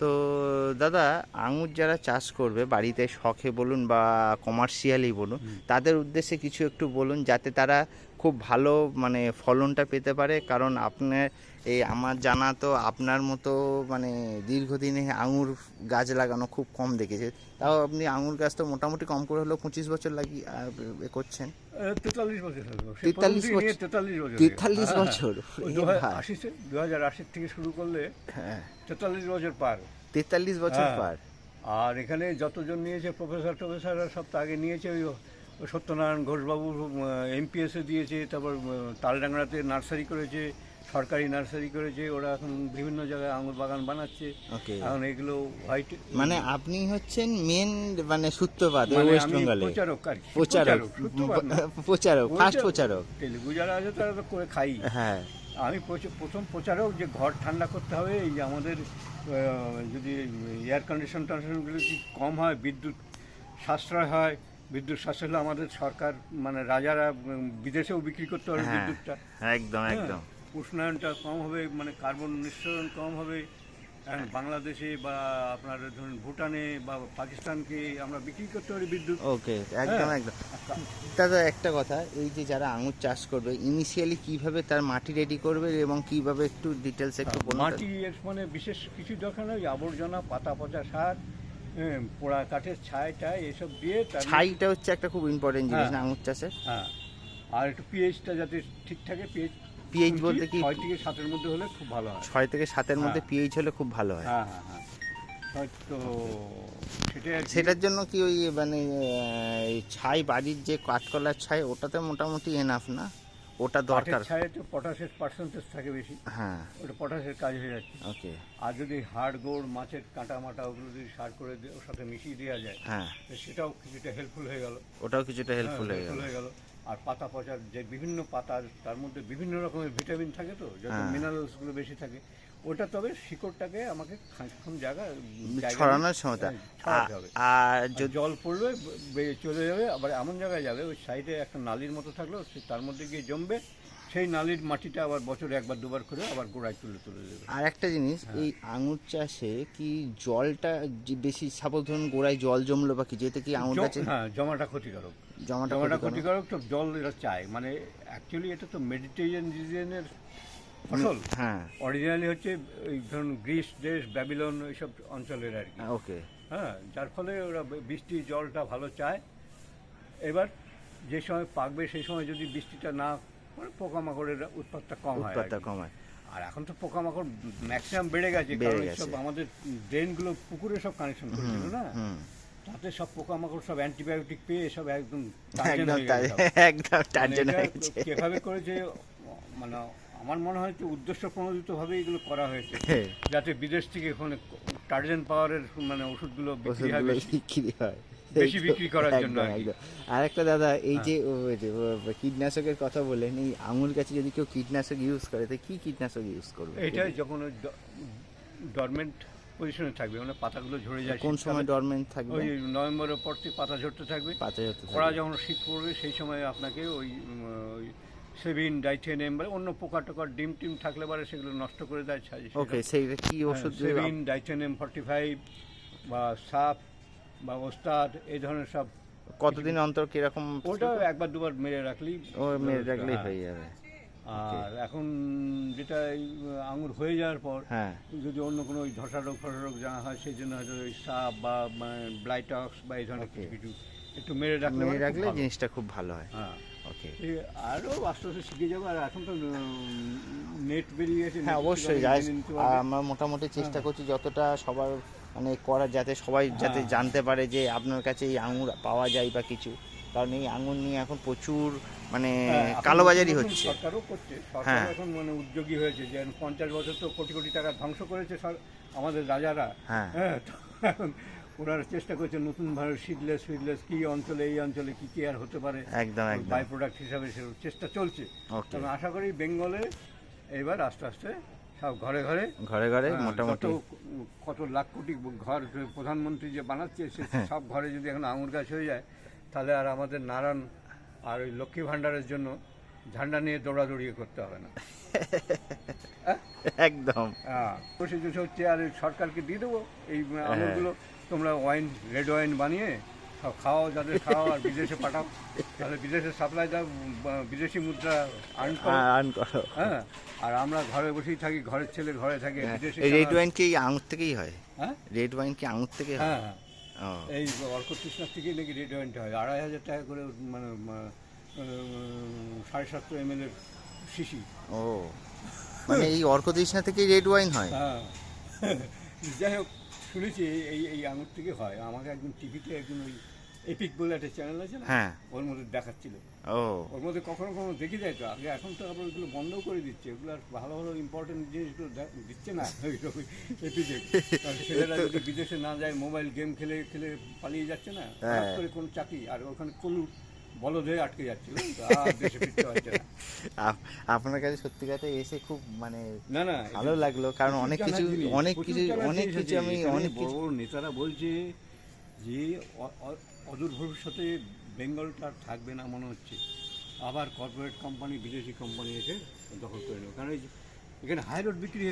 তো দাদা আঙুর যারা চাষ করবে বাড়িতে শখে বলুন বা কমার্শিয়ালি বলুন তাদের উদ্দেশ্যে কিছু একটু বলুন যাতে তারা খুব ভালো মানে ফলনটা পেতে পারে। কারণ আপনার এই আমার জানা তো আপনার মতো মানে দীর্ঘদিনে আঙুর গাছ লাগানো খুব কম দেখেছে। তাও আপনি আঙুর গাছ তো মোটামুটি কম করে হলেও পঁচিশ বছর লাগিয়ে এ করছেন। তেতাল্লিশ বছর হলো সে 43 প্রথম থেকে বছর? 43 বছর 43 হ্যাঁ। আশিতে দু হাজার আশির থেকে শুরু করলে হ্যাঁ। তেতাল্লিশ বছর পার। তেতাল্লিশ বছর হ্যাঁ। পার। আর এখানে যতজন নিয়েছে প্রফেসর টফেসররা সব তো আগে নিয়েছে ওই সত্যনারায়ণ ঘোষবাবু এমপিএসে দিয়েছে তারপর তালডাংরাতে নার্সারি করেছে সরকারি নার্সারি করেছে ওরা এখন বিভিন্ন জায়গায় আঙুর বাগান বানাচ্ছে। এখন এগুলো হোয়াইট মানে আপনি হচ্ছেন মেন মানে সূত্রপাত মানে ওয়েস্ট আমি বেঙ্গলে প্রচারক আর প্রচারক। প্রচারক ফার্স্ট প্রচারক তেলেগু যারা আছে তারা তো করে খাই। হ্যাঁ। আমি প্রথম প্রচারক যে ঘর ঠান্ডা করতে হবে এই যে আমাদের যদি এয়ার কন্ডিশন টন্ডিশনগুলো যদি কম হয় বিদ্যুৎ সাশ্রয় হয় বিদ্যুৎ হলে আমাদের সরকার মানে রাজারা বিদেশেও বিক্রি করতে পারবে হ্যাঁ বিদ্যুৎটা। একদম হ্যাঁ, একদম। উষ্ণায়নটা কম হবে মানে কার্বন নিঃসরণ কম হবে। বাংলাদেশে বা আপনার ধরুন ভুটানে বা পাকিস্তানকে আমরা বিক্রি করতে পারি বিদ্যুৎ। ওকে একদম হ্যাঁ। একদম দাদা একটা কথা এই যে যারা আঙুর চাষ করবে ইনিশিয়ালি কীভাবে তার মাটি রেডি করবে এবং কীভাবে একটু ডিটেলস একটু মাটি এর মানে বিশেষ কিছু দরকার নয় ওই আবর্জনা পাতা পচা সার পোড়া কাঠের ছাই টাই এসব দিয়ে ছাইটা হচ্ছে একটা খুব ইম্পর্টেন্ট জিনিস হ্যাঁ। না আঙুর চাষের হ্যাঁ আর একটু পিএইচটা যাতে ঠিক থাকে পিএইচ পিএইচ বলতে কি ছয় থেকে সাতের মধ্যে হলে খুব ভালো হয় ছয় থেকে সাতের মধ্যে হ্যাঁ। পিএইচ হলে খুব ভালো হয় হ্যাঁ হ্যাঁ হ্যাঁ কি। সেটার জন্য কি ওই মানে ছাই বাড়ির যে কাঠকলার ছাই ওটাতে মোটামুটি এনাফ না ওটা দরকার। কাঠের তো পটাশের পার্সেন্টেজ থাকে বেশি। হ্যাঁ। ওটা পটাশের কাজ হয়ে যাচ্ছে। ওকে। আর যদি হাড় গোড় মাছের কাঁটা মাটা ওগুলো যদি সার করে ওর সাথে মিশিয়ে দেওয়া যায় হ্যাঁ। সেটাও কিছুটা হেল্পফুল হয়ে গেল। ওটাও কিছুটা হেল্পফুল হ্যাঁ, হয়ে গেল। আর পাতা পচার যে বিভিন্ন পাতার তার মধ্যে বিভিন্ন রকমের ভিটামিন থাকে তো যত মিনারেলসগুলো মিনারেলসগুলো বেশি থাকে ওটা তবে শিকড়টাকে আমাকে খানিকক্ষণ জায়গা ছড়ানোর ক্ষমতা। হ্যাঁ, আর জল পড়লে চলে যাবে আবার এমন জায়গায় যাবে ওই সাইডে একটা নালির মতো থাকল সে তার মধ্যে গিয়ে জমবে সেই নালির মাটিটা আবার বছরে একবার দুবার করে আবার গোড়ায় তুলে তুলে দেবে। আর একটা জিনিস হ্যাঁ। এই আঙুর চাষে কি জলটা যে বেশি সাপোজ ধরুন গোড়ায় জল জমলো বা কি যেতে কি আঙুর গাছে? হ্যাঁ জমাটা ক্ষতিকারক। জমাটা জমাটা ক্ষতিকারক। তো জল এরা চায়। মানে অ্যাকচুয়ালি এটা তো মেডিটেরিয়ান রিজিয়নের ফসল। হ্যাঁ। অরিজিনালি হচ্ছে ওই ধরুন গ্রিস দেশ ব্যাবিলন ওইসব অঞ্চলের আর কি। ওকে। হ্যাঁ যার ফলে ওরা বৃষ্টির জলটা ভালো চায়। এবার যে সময় পাকবে সেই সময় যদি বৃষ্টিটা না পোকামাকড়ের উৎপাতটা কম হয় আর উৎপাদটা কি। কমায় আর এখন তো পোকামাকড় ম্যাক্সিমাম বেড়ে গেছে কারণ সব আমাদের ড্রেনগুলো পুকুরে সব কানেকশন করেছিল না? তাতে সব পোকামাকড় সব অ্যান্টিবায়োটিক পেয়ে সব একদম টার্জেন একদম হয়ে তার মানে হয়ে গেছে। কীভাবে করেছে মানে আমার মনে হয় যে উদ্দেশ্য প্রণোদিতভাবে এগুলো করা হয়েছে। হ্যাঁ, যাতে বিদেশ থেকে এখানে টার্জেন পাওয়ারের মানে ওষুধগুলো বিক্রি হয় বেশি। বিক্রি হয়। বেশি বিক্রি করার জন্য আর একটা দাদা এই যে ও, ওই যে, ও, কীটনাশকের কথা বলেন এই আঙুর গাছে যদি কেউ কীটনাশক ইউজ করে তো কি কীটনাশক ইউজ করবে? এইটা যখন ডরমেন্ট পজিশনে থাকবে মানে পাতাগুলো ঝরে যায় কোন সময় ডরমেন্ট থাকবে? ওই নভেম্বরের পর থেকে পাতা ঝরতে থাকবে। পাতা হতে খরা যখন শীত পড়বে সেই সময় আপনাকে ওই সেভিন ডাইথেনেম বা অন্য পোকা টোকার ডিম টিম থাকলে পারে সেগুলো নষ্ট করে দেয় ছাই- ওকে সেইটা কি হ্যাঁ, ওষুধ সেভিন ডাইথেনেম ফর্টি ফাইভ বা সাপ বা ওস্তাদ এই ধরনের সব কতদিন অন্তর কীরকম ওটা একবার দুবার মেরে রাখলেই ও মেরে রাখলেই হ্যাঁ। হয়ে। যাবে আর এখন যেটা আঙুর হয়ে যাওয়ার পর হ্যাঁ। যদি অন্য কোনো ওই ধসা রোগ ফসা রোগ জানা হয় সেই জন্য হয়তো ওই সাপ বা ব্লাইটক্স বা এই ধরনের কিছু কিছু একটু মেরে রাখলে মেরে মানে রাখলে জিনিসটা খুব ভালো হয়। হ্যাঁ। আরও আস্তে শিখে যাব আর এখন তো নেট বেরিয়ে গেছে হ্যাঁ অবশ্যই পারবে। আমরা মোটামুটি চেষ্টা করছি যতটা সবার মানে করার যাতে সবাই যাতে হ্যাঁ। জানতে পারে যে আপনার কাছে এই আঙুর পাওয়া যায় বা কিছু কারণ এই আঙুর নিয়ে এখন প্রচুর মানে হ্যাঁ, কালোবাজারি হচ্ছে সরকারও করছে সরকার হ্যাঁ। এখন মানে উদ্যোগী হয়েছে যে পঞ্চাশ বছর তো কোটি কোটি টাকা ধ্বংস করেছে আমাদের রাজারা হ্যাঁ হ্যাঁ ওনারা চেষ্টা করছে নতুন ভাবে সিডলেস ফিডলেস কি অঞ্চলে এই অঞ্চলে কি কি আর হতে পারে। একদম বাই প্রোডাক্ট হিসাবে সে চেষ্টা চলছে। তবে আশা করি বেঙ্গলে এবার আস্তে আস্তে সব ঘরে ঘরে ঘরে ঘরে হ্যাঁ, মোটামুটি। কত লাখ কোটি ঘর প্রধানমন্ত্রী যে বানাচ্ছে সে হ্যাঁ। সব ঘরে যদি এখন আঙুর গাছ হয়ে যায় তাহলে আর আমাদের নারায়ণ আর ওই লক্ষ্মী ভাণ্ডারের জন্য ঝান্ডা নিয়ে দৌড়াদৌড়ি করতে হবে না। একদম। হ্যাঁ হচ্ছে আর সরকারকে দিয়ে দেবো এই আমলগুলো তোমরা ওয়াইন রেড ওয়াইন বানিয়ে সব খাও যাদের খাও আর বিদেশে পাঠাও। তাহলে বিদেশে সাপ্লাই দাও বিদেশি মুদ্রা আর্ন করো। আর্ন করো। হ্যাঁ আর আমরা ঘরে বসেই থাকি ঘরের ছেলে ঘরে থাকে বিদেশে এই রেড ওয়াইন কি আঙুর থেকেই হয়? হ্যাঁ? রেড ওয়াইন কি আঙুর থেকে হয়? হ্যাঁ হ্যাঁ। এই অর্ক তৃষ্ণার থেকেই নাকি রেড ওয়াইনটা হয়। আড়াই হাজার টাকা করে মানে সাড়ে সাতশো এম এল এর শিশি। ও। মানে এই অর্ক তৃষ্ণা থেকেই রেড ওয়াইন হয়? হ্যাঁ। যাই হোক শুনেছি এই- এই আঙুর থেকে হয়। আমাকে একজন টিভিতে একজন ওই এপিক বলে একটা চ্যানেল আছে না? হ্যাঁ। ওর মধ্যে দেখাচ্ছিল। ও। ওর মধ্যে কখনো কখনো দেখে যায় তো আগে এখন তো আবার ওইগুলো বন্ধও করে দিচ্ছে। ওগুলো আর ভালো ভালো ইম্পর্টেন্ট জিনিসগুলো দিচ্ছে না। এপিকে ছেলেরা যদি বিদেশে না যায় মোবাইল গেম খেলে খেলে পালিয়ে যাচ্ছে না হ্যাঁ। করে কোনো চাকরি আর ওখানে কলু বলদ হয়ে আটকে যাচ্ছে বুঝলি তো? আর দেশে ফিরতে পারছে না আপ- আপনার কাছে সত্যি কথা এসে খুব মানে না না ভালো লাগল কারণ অনেক কিছু অনেক কিছু অনেক কিছু আমি অনেক বড় বড় নেতারা বলছে যে অদূর ভবিষ্যতে বেঙ্গলটা থাকবে না মনে হচ্ছে আবার কর্পোরেট কোম্পানি বিদেশি কোম্পানি এসে দখল করে নেবে কারণ এখানে হাই রোড বিক্রি